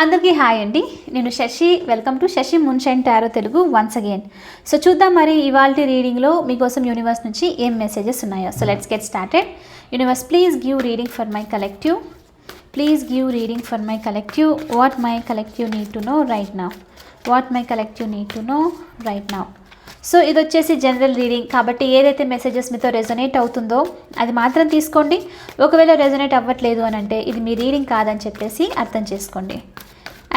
అందరికీ హాయ్ అండి. నేను Shashi. Welcome to Shashi moonshine tarot Telugu once again so చూద్దాం మరి ఇవాళ రీడింగ్లో మీకోసం యూనివర్స్ నుంచి ఏం మెసేజెస్ ఉన్నాయో. So let's get started universe please give reading for my collective please give reading for my collective what my collective need to know right now what my collective need to know right now so ఇది వచ్చేసి general reading కాబట్టి ఏదైతే messages మీతో resonate అవుతుందో అది మాత్రం తీసుకోండి. ఒకవేళ రెజొనేట్ అవ్వట్లేదు అని అంటే ఇది మీ రీడింగ్ కాదని చెప్పేసి అర్థం చేసుకోండి.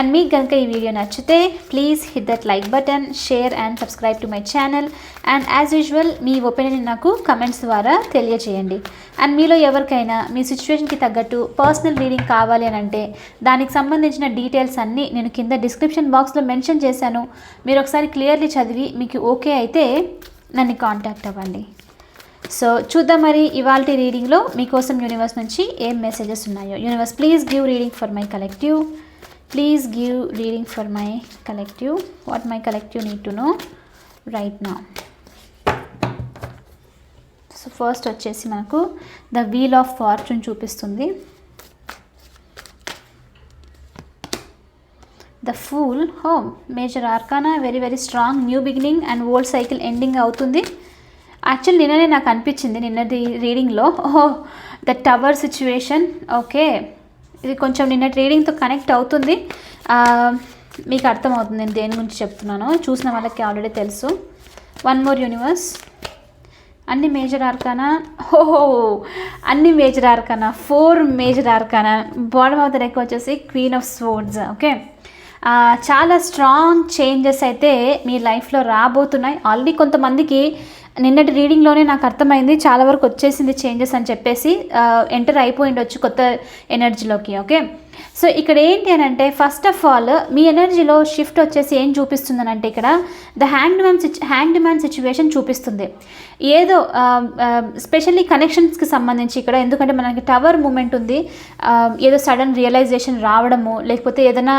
అండ్ మీకు కనుక ఈ వీడియో నచ్చితే please hit that like button share and subscribe to my channel and as usual me opinion నాకు కమెంట్స్ ద్వారా తెలియజేయండి అండ్ మీలో ఎవరికైనా మీ సిచ్యువేషన్కి తగ్గట్టు పర్సనల్ రీడింగ్ కావాలి అని అంటే దానికి సంబంధించిన డీటెయిల్స్ అన్నీ నేను కింద డిస్క్రిప్షన్ బాక్స్లో మెన్షన్ చేశాను. మీరు ఒకసారి క్లియర్లీ చదివి మీకు ఓకే అయితే నన్ను కాంటాక్ట్ అవ్వండి. సో చూద్దాం మరి ఇవాళ రీడింగ్లో మీకోసం యూనివర్స్ నుంచి ఏం మెసేజెస్ ఉన్నాయో. Universe please give reading for my collective please give reading for my collective what my collective need to know right now so first వచ్చేసి మనకు ద వీల్ ఆఫ్ ఫార్చ్యూన్ చూపిస్తుంది. ద ఫూల్ హో major arcana very very strong new beginning and old cycle ending అవుతుంది. Actual నిన్ననే నాకు అనిపించింది నిన్నది రీడింగ్లో ఓహో the tower situation okay ఇది కొంచెం నిన్న ట్రేడింగ్తో కనెక్ట్ అవుతుంది. మీకు అర్థమవుతుంది నేను దేని గురించి చెప్తున్నాను. చూసిన వాళ్ళకి ఆల్రెడీ తెలుసు. వన్ మోర్ యూనివర్స్ అన్ని మేజర్ ఆర్కానా ఓహో! అన్ని major arcana four major arcana bottom of the deck వచ్చేసి క్వీన్ ఆఫ్ స్వోర్డ్స్ ఓకే చాలా స్ట్రాంగ్ చేంజెస్ అయితే మీ లైఫ్లో రాబోతున్నాయి. ఆల్రెడీ కొంతమందికి నిన్నటి రీడింగ్లోనే నాకు అర్థమైంది చాలా వరకు వచ్చేసింది చేంజెస్ అని చెప్పేసి ఎంటర్ అయిపోయిండొచ్చు కొత్త ఎనర్జీలోకి ఓకే సో ఇక్కడ ఏంటి అని అంటే ఫస్ట్ ఆఫ్ ఆల్ మీ ఎనర్జీలో షిఫ్ట్ వచ్చేసి ఏం చూపిస్తుందనంటే ఇక్కడ ద హ్యాండ్ మ్యాన్ సిచ్ హ్యాండ్ మ్యాన్ సిచ్యువేషన్ చూపిస్తుంది. ఏదో స్పెషల్లీ కనెక్షన్స్కి సంబంధించి ఇక్కడ ఎందుకంటే మనకి టవర్ మూమెంట్ ఉంది ఏదో సడన్ రియలైజేషన్ రావడము లేకపోతే ఏదైనా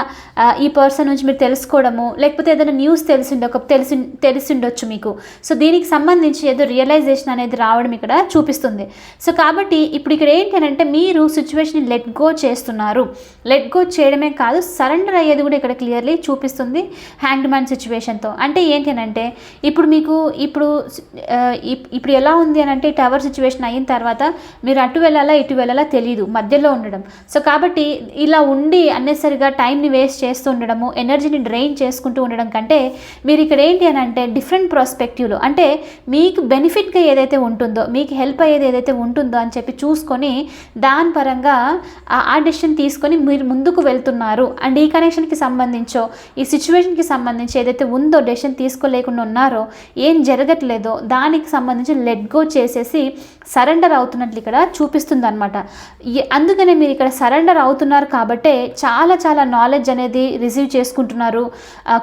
ఈ పర్సన్ నుంచి మీరు తెలుసుకోవడము లేకపోతే ఏదైనా న్యూస్ తెలిసిండో తెలిసి తెలిసిండొచ్చు మీకు. సో దీనికి సంబంధించి ఏదో రియలైజేషన్ అనేది రావడం ఇక్కడ చూపిస్తుంది. సో కాబట్టి ఇప్పుడు ఇక్కడ ఏంటి అని అంటే మీరు సిచ్యువేషన్ లెట్ గో చేస్తున్నారు. లెట్ గో చేయడమే కాదు సరెండర్ అయ్యేది కూడా ఇక్కడ క్లియర్లీ చూపిస్తుంది హ్యాండ్ మ్యాన్ సిచ్యువేషన్తో అంటే ఏంటి అని అంటే ఇప్పుడు మీకు ఇప్పుడు ఇప్- ఇప్పుడు ఎలా ఉంది అని అంటే టవర్ సిచ్యువేషన్ అయిన తర్వాత మీరు అటు వెళ్ళాలా ఇటు వెళ్ళాలా తెలియదు మధ్యలో ఉండడం. సో కాబట్టి ఇలా ఉండి అన్నెసరిగా టైంని వేస్ట్ చేస్తూ ఉండడము ఎనర్జీని డ్రైన్ చేసుకుంటూ ఉండడం కంటే మీరు ఇక్కడ ఏంటి అని అంటే డిఫరెంట్ ప్రాస్పెక్టివ్లో అంటే మీకు బెనిఫిట్గా ఏదైతే ఉంటుందో మీకు హెల్ప్ అయ్యేది ఏదైతే ఉంటుందో అని చెప్పి చూసుకొని దాని పరంగా ఆ- డెసిషన్ తీసుకొని మీరు ముందుకు వెళ్తున్నారు. అండ్ ఈ కనెక్షన్కి సంబంధించో ఈ సిచ్యువేషన్కి సంబంధించి ఏదైతే ఉందో డెసిషన్ తీసుకోలేకుండా ఉన్నారో ఏం జరగట్లేదో దానికి సంబంధించి లెట్ గో చేసేసి సరెండర్ అవుతున్నట్లు ఇక్కడ చూపిస్తుంది అనమాట అందుకనే మీరు ఇక్కడ సరెండర్ అవుతున్నారు కాబట్టే చాలా చాలా నాలెడ్జ్ అనేది రిసీవ్ చేసుకుంటున్నారు.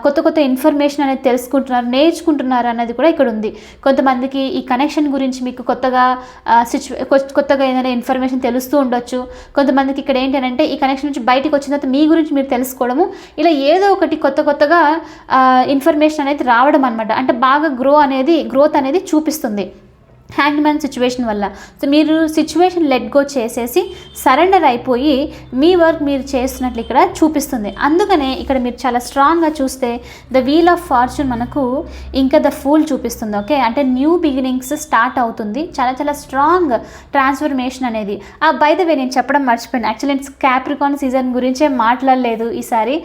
కొత్త కొత్త ఇన్ఫర్మేషన్ అనేది తెలుసుకుంటున్నారు నేర్చుకుంటున్నారు అనేది కూడా ఇక్కడ ఉంది. కొంతమందికి ఈ కనెక్షన్ గురించి మీకు కొత్తగా సిచ్యు కొత్తగా ఏదైనా ఇన్ఫర్మేషన్ తెలుస్తూ ఉండొచ్చు. కొంతమందికి ఇక్కడ ఏంటంటే ఈ కనెక్షన్ నుంచి బయటకు వచ్చిన తర్వాత మీ గురించి మీరు తెలుసుకోవడము ఇలా ఏదో ఒకటి కొత్త కొత్తగా ఇన్ఫర్మేషన్ అనేది రావడం అనమాట అంటే బాగా గ్రో అనేది గ్రోత్ అనేది చూపిస్తుంది. హ్యాండ్ మ్యాన్ సిచ్యువేషన్ వల్ల. సో మీరు సిచ్యువేషన్ లెట్ గో చేసేసి సరెండర్ అయిపోయి మీ వర్క్ మీరు చేస్తున్నట్లు ఇక్కడ చూపిస్తుంది. అందుకనే ఇక్కడ మీరు చాలా స్ట్రాంగ్గా చూస్తే ద వీల్ ఆఫ్ ఫార్చ్యూన్ మనకు ఇంకా ద ఫూల్ చూపిస్తుంది ఓకే? అంటే న్యూ బిగినింగ్స్ స్టార్ట్ అవుతుంది. చాలా చాలా స్ట్రాంగ్ ట్రాన్స్ఫర్మేషన్ అనేది. ఆ బై ద వే నేను చెప్పడం మర్చిపోయాను. యాక్చువల్లీ నేను క్యాప్రికాన్ సీజన్ గురించే మాట్లాడలేదు ఈసారి.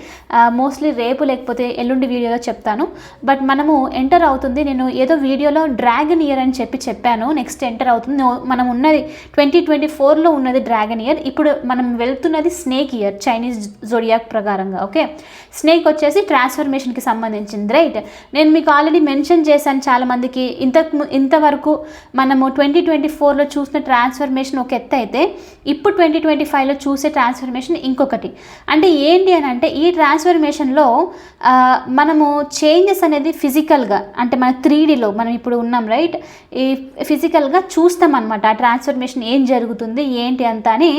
మోస్ట్లీ రేపు లేకపోతే ఎల్లుండి వీడియోలో చెప్తాను. బట్ మనము ఎంటర్ అవుతుంది. నేను ఏదో వీడియోలో డ్రాగన్ ఇయర్ అని చెప్పి చెప్పాను. నెక్స్ట్ ఎంటర్ అవుతుంది. మనం ఉన్నది ట్వంటీ ట్వంటీ ఫోర్లో ఉన్నది డ్రాగన్ ఇయర్ ఇప్పుడు మనం వెళ్తున్నది స్నేక్ ఇయర్ చైనీస్ జోడియాక్ ప్రకారంగా ఓకే స్నేక్ వచ్చేసి ట్రాన్స్ఫర్మేషన్కి సంబంధించింది రైట్ నేను మీకు ఆల్రెడీ మెన్షన్ చేశాను చాలామందికి. ఇంతకు ము- ఇంతవరకు మనము ట్వంటీ ట్వంటీ ఫోర్లో చూసిన ట్రాన్స్ఫర్మేషన్ ఒక ఎత్తు అయితే ఇప్పుడు ట్వంటీ ట్వంటీ ఫైవ్లో చూసే ట్రాన్స్ఫర్మేషన్ ఇంకొకటి. అంటే ఏంటి అని అంటే ఈ ట్రాన్స్ఫర్మేషన్లో మనము చేంజెస్ అనేది ఫిజికల్గా అంటే మన త్రీడీలో మనం ఇప్పుడు ఉన్నాం రైట్ ఈ ఫిజికల్గా చూస్తామన్నమాట. ఆ ట్రాన్స్ఫర్మేషన్ ఏం జరుగుతుంది ఏంటి అంత అని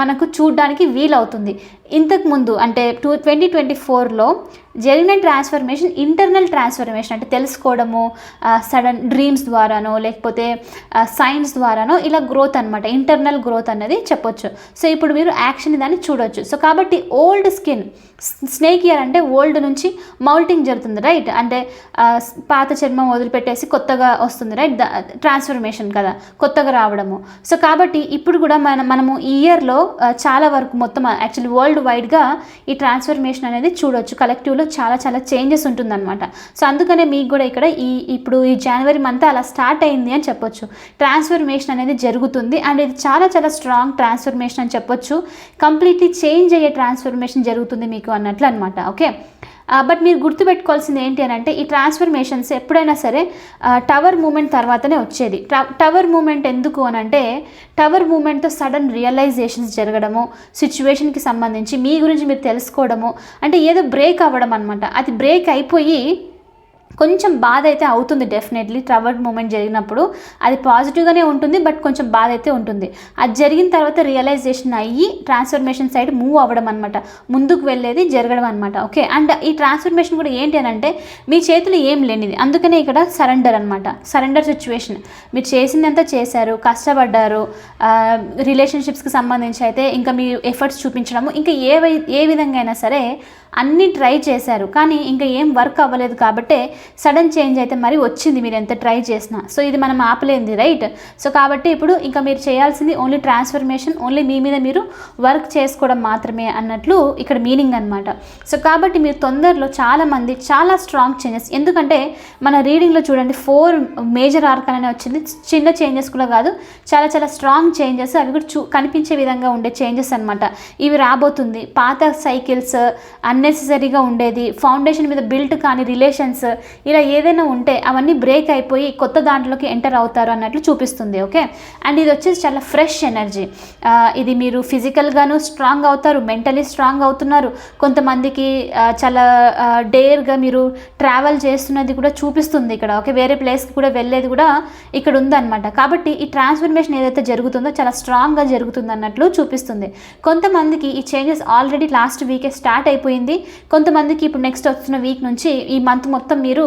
మనకు చూడడానికి వీలవుతుంది. ఇంతకు ముందు అంటే టూ ట్వంటీ ట్వంటీ ఫోర్లో జరిగిన ట్రాన్స్ఫర్మేషన్ ఇంటర్నల్ ట్రాన్స్ఫర్మేషన్ అంటే తెలుసుకోవడము సడన్ డ్రీమ్స్ ద్వారానో లేకపోతే సైన్స్ ద్వారానో ఇలా గ్రోత్ అనమాట ఇంటర్నల్ గ్రోత్ అన్నది చెప్పొచ్చు. సో ఇప్పుడు మీరు యాక్షన్ దాన్ని చూడొచ్చు. సో కాబట్టి ఓల్డ్ స్కిన్ స్నేక్ ఇయర్ అంటే ఓల్డ్ నుంచి మౌల్టింగ్ జరుగుతుంది రైట్? అంటే పాత చర్మం వదిలిపెట్టేసి కొత్తగా వస్తుంది రైట్? ట్రాన్స్ఫర్మేషన్ కదా కొత్తగా రావడము. సో కాబట్టి ఇప్పుడు కూడా మన మనము ఈ ఇయర్లో చాలా వరకు మొత్తం యాక్చువల్లీ వరల్డ్ వైడ్గా ఈ ట్రాన్స్ఫర్మేషన్ అనేది చూడొచ్చు. కలెక్టివ్లో చాలా చాలా చేంజెస్ ఉంటుందన్నమాట. సో అందుకనే మీకు కూడా ఇక్కడ ఈ ఇప్పుడు ఈ జనవరి మంత్ అలా స్టార్ట్ అయింది అని చెప్పొచ్చు. ట్రాన్స్ఫర్మేషన్ అనేది జరుగుతుంది. అండ్ ఇది చాలా చాలా స్ట్రాంగ్ ట్రాన్స్ఫర్మేషన్ అని చెప్పొచ్చు. కంప్లీట్లీ చేంజ్ అయ్యే ట్రాన్స్ఫర్మేషన్ జరుగుతుంది మీకు అన్నట్లు అనమాట ఓకే బట్ మీరు గుర్తుపెట్టుకోవాల్సింది ఏంటి అని అంటే ఈ ట్రాన్స్ఫర్మేషన్స్ ఎప్పుడైనా సరే టవర్ మూమెంట్ తర్వాతనే వచ్చేది. టవర్ మూమెంట్ ఎందుకు అని అంటే టవర్ మూమెంట్తో సడన్ రియలైజేషన్స్ జరగడము సిచ్యువేషన్కి సంబంధించి మీ గురించి మీరు తెలుసుకోవడము అంటే ఏదో బ్రేక్ అవ్వడం అనమాట అది బ్రేక్ అయిపోయి కొంచెం బాధ అయితే అవుతుంది డెఫినెట్లీ ట్రవర్డ్ మూమెంట్ జరిగినప్పుడు అది పాజిటివ్గానే ఉంటుంది బట్ కొంచెం బాధ అయితే ఉంటుంది. అది జరిగిన తర్వాత రియలైజేషన్ అయ్యి ట్రాన్స్ఫర్మేషన్ సైడ్ మూవ్ అవ్వడం అనమాట ముందుకు వెళ్ళేది జరగడం అనమాట ఓకే అండ్ ఈ ట్రాన్స్ఫర్మేషన్ కూడా ఏంటి అని అంటే మీ చేతులు ఏం లేనిది. అందుకనే ఇక్కడ సరెండర్ అనమాట సరెండర్ సిచ్యువేషన్ మీరు చేసిందంతా చేశారు కష్టపడ్డారు రిలేషన్షిప్స్కి సంబంధించి అయితే ఇంకా మీ ఎఫర్ట్స్ చూపించడము ఇంకా ఏ ఏ విధంగా అయినా సరే అన్నీ ట్రై చేశారు. కానీ ఇంకా ఏం వర్క్ అవ్వలేదు కాబట్టే సడన్ చేంజ్ అయితే మరి వచ్చింది మీరు ఎంత ట్రై చేసినా. సో ఇది మనం ఆపలేంది రైట్? సో కాబట్టి ఇప్పుడు ఇంకా మీరు చేయాల్సింది ఓన్లీ ట్రాన్స్ఫర్మేషన్ ఓన్లీ మీ మీద మీరు వర్క్ చేసుకోవడం మాత్రమే అన్నట్లు ఇక్కడ మీనింగ్ అనమాట సో కాబట్టి మీరు తొందరలో చాలామంది చాలా స్ట్రాంగ్ చేంజెస్ ఎందుకంటే మన రీడింగ్లో చూడండి ఫోర్ మేజర్ ఆర్కన్ అనే వచ్చింది చిన్న చేంజెస్ కూడా కాదు చాలా చాలా స్ట్రాంగ్ చేంజెస్ అవి కూడా చూ కనిపించే విధంగా ఉండే చేంజెస్ అనమాట ఇవి రాబోతుంది పాత సైకిల్స్ అన్నెసెసరీగా ఉండేది ఫౌండేషన్ మీద బిల్ట్ కాని రిలేషన్స్ ఇలా ఏదైనా ఉంటే అవన్నీ బ్రేక్ అయిపోయి కొత్త దాంట్లోకి ఎంటర్ అవుతారు అన్నట్లు చూపిస్తుంది ఓకే అండ్ ఇది వచ్చేసి చాలా ఫ్రెష్ ఎనర్జీ ఇది మీరు ఫిజికల్గాను స్ట్రాంగ్ అవుతారు మెంటలీ స్ట్రాంగ్ అవుతున్నారు. కొంతమందికి చాలా డేర్గా మీరు ట్రావెల్ చేస్తున్నది కూడా చూపిస్తుంది ఇక్కడ ఓకే వేరే ప్లేస్కి కూడా వెళ్ళేది కూడా ఇక్కడ ఉందన్నమాట. కాబట్టి ఈ ట్రాన్స్ఫర్మేషన్ ఏదైతే జరుగుతుందో చాలా స్ట్రాంగ్గా జరుగుతుంది అన్నట్లు చూపిస్తుంది. కొంతమందికి ఈ చేంజెస్ ఆల్రెడీ లాస్ట్ వీకే స్టార్ట్ అయిపోయింది. కొంతమందికి ఇప్పుడు నెక్స్ట్ వస్తున్న వీక్ నుంచి ఈ మంత్ మొత్తం మీరు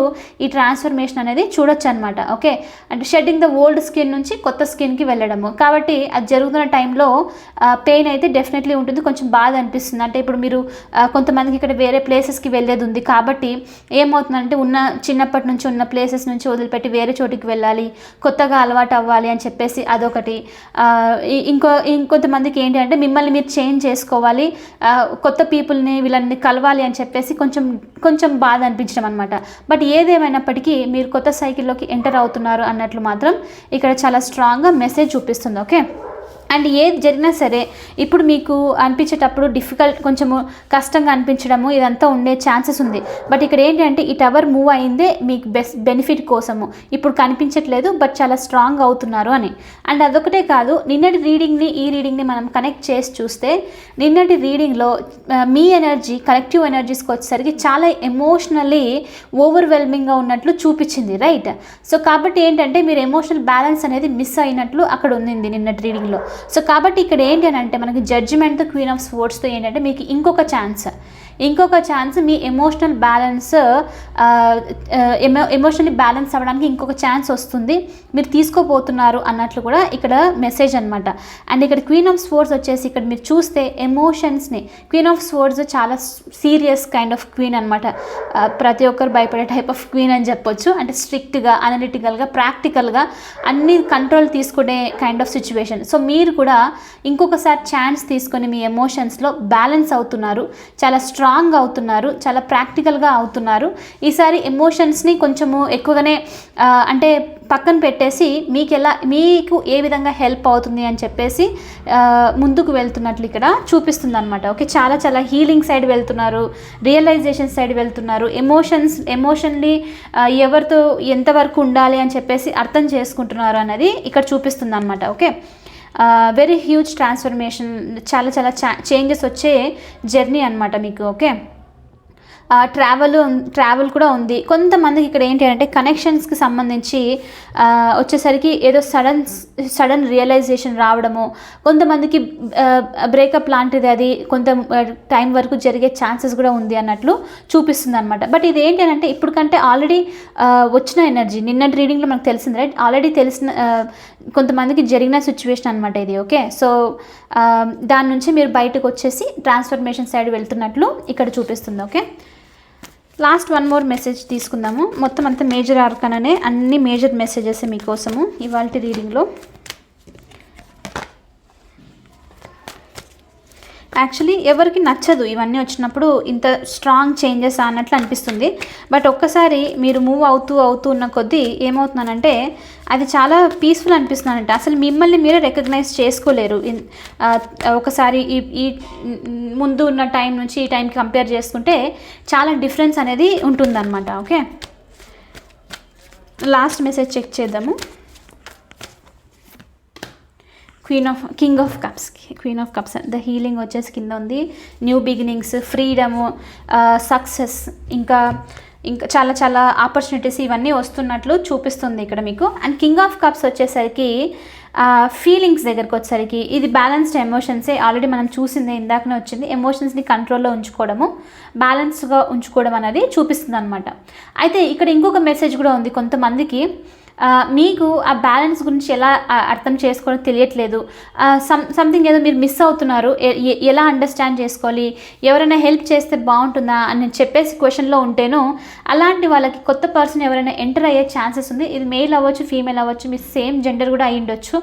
ఈ ట్రాన్స్ఫర్మేషన్ అనేది చూడొచ్చు అనమాట ఓకే? అంటే షెడ్డింగ్ ద ఓల్డ్ స్కిన్ నుంచి కొత్త స్కిన్కి వెళ్ళడము. కాబట్టి అది జరుగుతున్న టైంలో పెయిన్ అయితే డెఫినెట్లీ ఉంటుంది. కొంచెం బాధ అనిపిస్తుంది. అంటే ఇప్పుడు మీరు కొంతమందికి ఇక్కడ వేరే ప్లేసెస్కి వెళ్ళేది ఉంది. కాబట్టి ఏమవుతుందంటే ఉన్న చిన్నప్పటి నుంచి ఉన్న ప్లేసెస్ నుంచి వదిలిపెట్టి వేరే చోటికి వెళ్ళాలి కొత్తగా అలవాటు అవ్వాలి అని చెప్పేసి అదొకటి. ఇంకో ఇంకొంతమందికి ఏంటి అంటే మిమ్మల్ని మీరు చేంజ్ చేసుకోవాలి కొత్త పీపుల్ని వీళ్ళని కలవాలి అని చెప్పేసి కొంచెం కొంచెం బాధ అనిపించడం అనమాట బట్ ఏదేమైనప్పటికీ మీరు కొత్త సైకిల్లోకి ఎంటర్ అవుతున్నారు అన్నట్లు మాత్రం ఇక్కడ చాలా స్ట్రాంగ్గా మెసేజ్ చూపిస్తుంది ఓకే అండ్ ఏది జరిగినా సరే ఇప్పుడు మీకు అనిపించేటప్పుడు డిఫికల్ట్ కొంచెము కష్టంగా అనిపించడము ఇదంతా ఉండే ఛాన్సెస్ ఉంది. బట్ ఇక్కడ ఏంటంటే ఈ టవర్ మూవ్ అయిందే మీకు బెస్ట్ బెనిఫిట్ కోసము. ఇప్పుడు కనిపించట్లేదు బట్ చాలా స్ట్రాంగ్ అవుతున్నారు అని. అండ్ అదొకటే కాదు నిన్నటి రీడింగ్ని ఈ రీడింగ్ని మనం కనెక్ట్ చేసి చూస్తే నిన్నటి రీడింగ్లో మీ ఎనర్జీ కలెక్టివ్ ఎనర్జీస్కి వచ్చేసరికి చాలా ఎమోషనల్లీ ఓవర్వెల్మింగ్గా ఉన్నట్లు చూపించింది రైట్ సో కాబట్టి ఏంటంటే మీరు ఎమోషనల్ బ్యాలెన్స్ అనేది మిస్ అయినట్లు అక్కడ ఉంది నిన్నటి రీడింగ్లో సో కాబట్టి ఇక్కడ ఏంటి అని అంటే మనకి జడ్జిమెంట్ క్వీన్ ఆఫ్ స్పోర్ట్స్తో ఏంటంటే మీకు ఇంకొక ఛాన్స్ ఇంకొక ఛాన్స్ మీ emotional balance emo emotionally balance అవ్వడానికి ఇంకొక ఛాన్స్ వస్తుంది. మీరు తీసుకోపోతున్నారు అన్నట్లు కూడా ఇక్కడ మెసేజ్ అనమాట అండ్ ఇక్కడ క్వీన్ ఆఫ్ స్పోర్ట్స్ వచ్చేసి ఇక్కడ మీరు చూస్తే ఎమోషన్స్ని క్వీన్ ఆఫ్ స్పోర్ట్స్ చాలా సీరియస్ కైండ్ ఆఫ్ క్వీన్ అనమాట ప్రతి ఒక్కరు భయపడే టైప్ ఆఫ్ క్వీన్ అని చెప్పొచ్చు. అంటే స్ట్రిక్ట్గా అనలిటికల్గా ప్రాక్టికల్గా అన్ని కంట్రోల్ తీసుకునే కైండ్ ఆఫ్ సిచ్యువేషన్ సో మీరు కూడా ఇంకొకసారి ఛాన్స్ తీసుకొని మీ ఎమోషన్స్లో బ్యాలెన్స్ అవుతున్నారు. చాలా స్ట్రాంగ్ అవుతున్నారు చాలా ప్రాక్టికల్గా అవుతున్నారు. ఈసారి ఎమోషన్స్ని కొంచెము ఎక్కువగానే అంటే పక్కన పెట్టేసి మీకు ఎలా మీకు ఏ విధంగా హెల్ప్ అవుతుంది అని చెప్పేసి ముందుకు వెళ్తున్నట్లు ఇక్కడ చూపిస్తుంది అనమాట ఓకే చాలా చాలా హీలింగ్ సైడ్ వెళ్తున్నారు రియలైజేషన్ సైడ్ వెళ్తున్నారు. ఎమోషన్స్ ఎమోషన్లీ ఎవరితో ఎంతవరకు ఉండాలి అని చెప్పేసి అర్థం చేసుకుంటున్నారు అన్నది ఇక్కడ చూపిస్తుంది అనమాట ఓకే వెరీ హ్యూజ్ ట్రాన్స్ఫర్మేషన్ చాలా చాలా చేంజెస్ వచ్చే జర్నీ అనమాట మీకు ఓకే ట్రావెల్ ట్రావెల్ కూడా ఉంది. కొంతమందికి ఇక్కడ ఏంటి అంటే కనెక్షన్స్కి సంబంధించి వచ్చేసరికి ఏదో సడన్ సడన్ రియలైజేషన్ రావడము కొంతమందికి బ్రేకప్ లాంటిది అది కొంత టైం వరకు జరిగే ఛాన్సెస్ కూడా ఉంది అన్నట్లు చూపిస్తుంది అనమాట బట్ ఇది ఏంటి అంటే ఇప్పుడు కంటే ఆల్రెడీ వచ్చిన ఎనర్జీ నిన్నటి రీడింగ్లో మనకు తెలిసింది రైట్ ఆల్రెడీ తెలిసిన కొంతమందికి జరిగిన సిచ్యువేషన్ అనమాట ఇది ఓకే సో దాని నుంచి మీరు బయటకు వచ్చేసి ట్రాన్స్ఫర్మేషన్ సైడ్ వెళ్తున్నట్లు ఇక్కడ చూపిస్తుంది okay last one more message తీసుకుందాము. మొత్తం అంతా మేజర్ ఆర్కననే అన్ని మేజర్ మెసేజెస్ మీకోసము ఇవాళ రీడింగ్లో యాక్చువల్లీ ఎవరికి నచ్చదు ఇవన్నీ వచ్చినప్పుడు ఇంత స్ట్రాంగ్ చేంజెస్ అన్నట్లు అనిపిస్తుంది. బట్ ఒక్కసారి మీరు మూవ్ అవుతూ అవుతూ ఉన్న కొద్దీ ఏమవుతున్నానంటే అది చాలా పీస్ఫుల్ అనిపిస్తున్నానంటే అసలు మిమ్మల్ని మీరే రికగ్నైజ్ చేసుకోలేరు. ఒకసారి ఈ ఈ ముందు ఉన్న టైం నుంచి ఈ టైంకి కంపేర్ చేసుకుంటే చాలా డిఫరెన్స్ అనేది ఉంటుందన్నమాట. ఓకే లాస్ట్ మెసేజ్ చెక్ చేద్దాము. Queen of king of cups queen of cups the healing వచ్చేసి కింద ఉంది. న్యూ బిగినింగ్స్ ఫ్రీడము సక్సెస్ ఇంకా ఇంకా చాలా చాలా ఆపర్చునిటీస్ ఇవన్నీ వస్తున్నట్లు చూపిస్తుంది ఇక్కడ మీకు. అండ్ కింగ్ ఆఫ్ కప్స్ వచ్చేసరికి uh, ఫీలింగ్స్ దగ్గరకు వచ్చేసరికి ఇది బ్యాలెన్స్డ్ ఎమోషన్సే ఆల్రెడీ మనం చూసిందే ఇందాకనే వచ్చింది. ఎమోషన్స్ని కంట్రోల్లో ఉంచుకోవడము బ్యాలెన్స్గా ఉంచుకోవడం అనేది చూపిస్తుంది అనమాట అయితే ఇక్కడ ఇంకొక మెసేజ్ కూడా ఉంది కొంతమందికి. మీకు ఆ బ్యాలెన్స్ గురించి ఎలా అర్థం చేసుకోవడం తెలియట్లేదు. సమ్ సంథింగ్ ఏదో మీరు మిస్ అవుతున్నారు. ఎలా అండర్స్టాండ్ చేసుకోవాలి? ఎవరైనా హెల్ప్ చేస్తే బాగుంటుందా? అని చెప్పేసి క్వశ్చన్లో ఉంటేనో అలాంటి వాళ్ళకి కొత్త పర్సన్ ఎవరైనా ఎంటర్ అయ్యే ఛాన్సెస్ ఉంది. ఇది మేల్ అవ్వచ్చు ఫీమేల్ అవ్వచ్చు మీ సేమ్ జెండర్ కూడా అయి ఉండొచ్చు.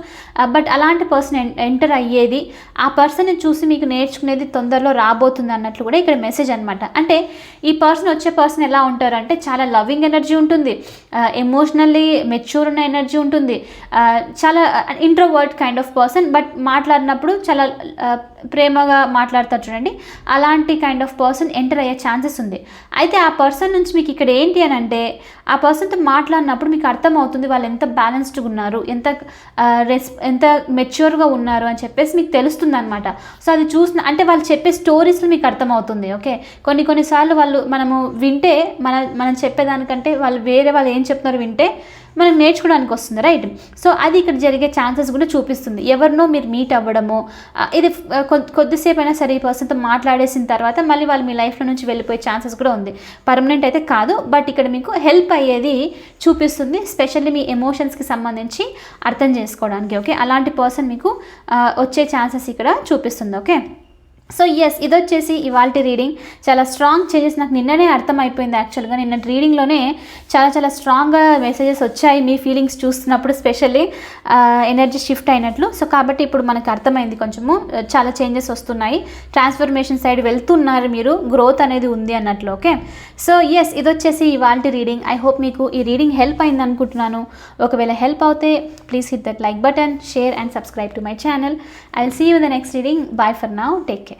బట్ అలాంటి పర్సన్ ఎంటర్ అయ్యేది ఆ పర్సన్ని చూసి మీకు నేర్చుకునేది తొందరలో రాబోతుంది అన్నట్లు కూడా ఇక్కడ మెసేజ్ అనమాట అంటే ఈ పర్సన్ వచ్చే పర్సన్ ఎలా ఉంటారు? అంటే చాలా లవింగ్ ఎనర్జీ ఉంటుంది. ఎమోషనల్లీ మెచ్యూర్ ఉన్న ఎనర్జీ ఉంటుంది. చాలా introvert kind of person but మాట్లాడినప్పుడు చాలా ప్రేమగా మాట్లాడతారు చూడండి. అలాంటి కైండ్ ఆఫ్ పర్సన్ ఎంటర్ అయ్యే ఛాన్సెస్ ఉంది. అయితే ఆ పర్సన్ నుంచి మీకు ఇక్కడ ఏంటి అని అంటే ఆ పర్సన్తో మాట్లాడినప్పుడు మీకు అర్థమవుతుంది వాళ్ళు ఎంత బ్యాలెన్స్డ్గా ఉన్నారు ఎంత రెస్ ఎంత మెచ్యూర్గా ఉన్నారు అని చెప్పేసి మీకు తెలుస్తుంది అనమాట సో అది చూసిన అంటే వాళ్ళు చెప్పే స్టోరీస్లో మీకు అర్థమవుతుంది ఓకే కొన్ని కొన్నిసార్లు వాళ్ళు మనము వింటే మన మనం చెప్పేదానికంటే వాళ్ళు వేరే వాళ్ళు ఏం చెప్తున్నారు వింటే మనం నేర్చుకోవడానికి వస్తుంది రైట్ సో అది ఇక్కడ జరిగే ఛాన్సెస్ కూడా చూపిస్తుంది. ఎవరినో మీరు మీట్ అవ్వడము ఇది కొద్ది కొద్దిసేపు అయినా సరే ఈ పర్సన్తో మాట్లాడేసిన తర్వాత మళ్ళీ వాళ్ళు మీ లైఫ్లో నుంచి వెళ్ళిపోయే ఛాన్సెస్ కూడా ఉంది. పర్మనెంట్ అయితే కాదు బట్ ఇక్కడ మీకు హెల్ప్ అయ్యేది చూపిస్తుంది స్పెషల్లీ మీ ఎమోషన్స్కి సంబంధించి అర్థం చేసుకోవడానికి ఓకే అలాంటి పర్సన్ మీకు వచ్చే ఛాన్సెస్ ఇక్కడ చూపిస్తుంది ఓకే సో ఎస్ ఇది వచ్చేసి ఇవాళ రీడింగ్ చాలా స్ట్రాంగ్ చేంజెస్ నాకు నిన్ననే అర్థమైపోయింది యాక్చువల్గా నిన్న రీడింగ్లోనే చాలా చాలా స్ట్రాంగ్గా మెసేజెస్ వచ్చాయి మీ ఫీలింగ్స్ చూస్తున్నప్పుడు స్పెషల్లీ ఎనర్జీ షిఫ్ట్ అయినట్లు. సో కాబట్టి ఇప్పుడు మనకు అర్థమైంది కొంచెము. చాలా చేంజెస్ వస్తున్నాయి. ట్రాన్స్ఫర్మేషన్ సైడ్ వెళ్తున్నారు మీరు. గ్రోత్ అనేది ఉంది అన్నట్లు ఓకే సో ఎస్ ఇది వచ్చేసి ఇవాళ రీడింగ్ ఐ హోప్ మీకు ఈ రీడింగ్ హెల్ప్ అయింది అనుకుంటున్నాను. ఒకవేళ హెల్ప్ అవుతే please hit that like button share and subscribe to my channel I will see you the next reading bye for now take care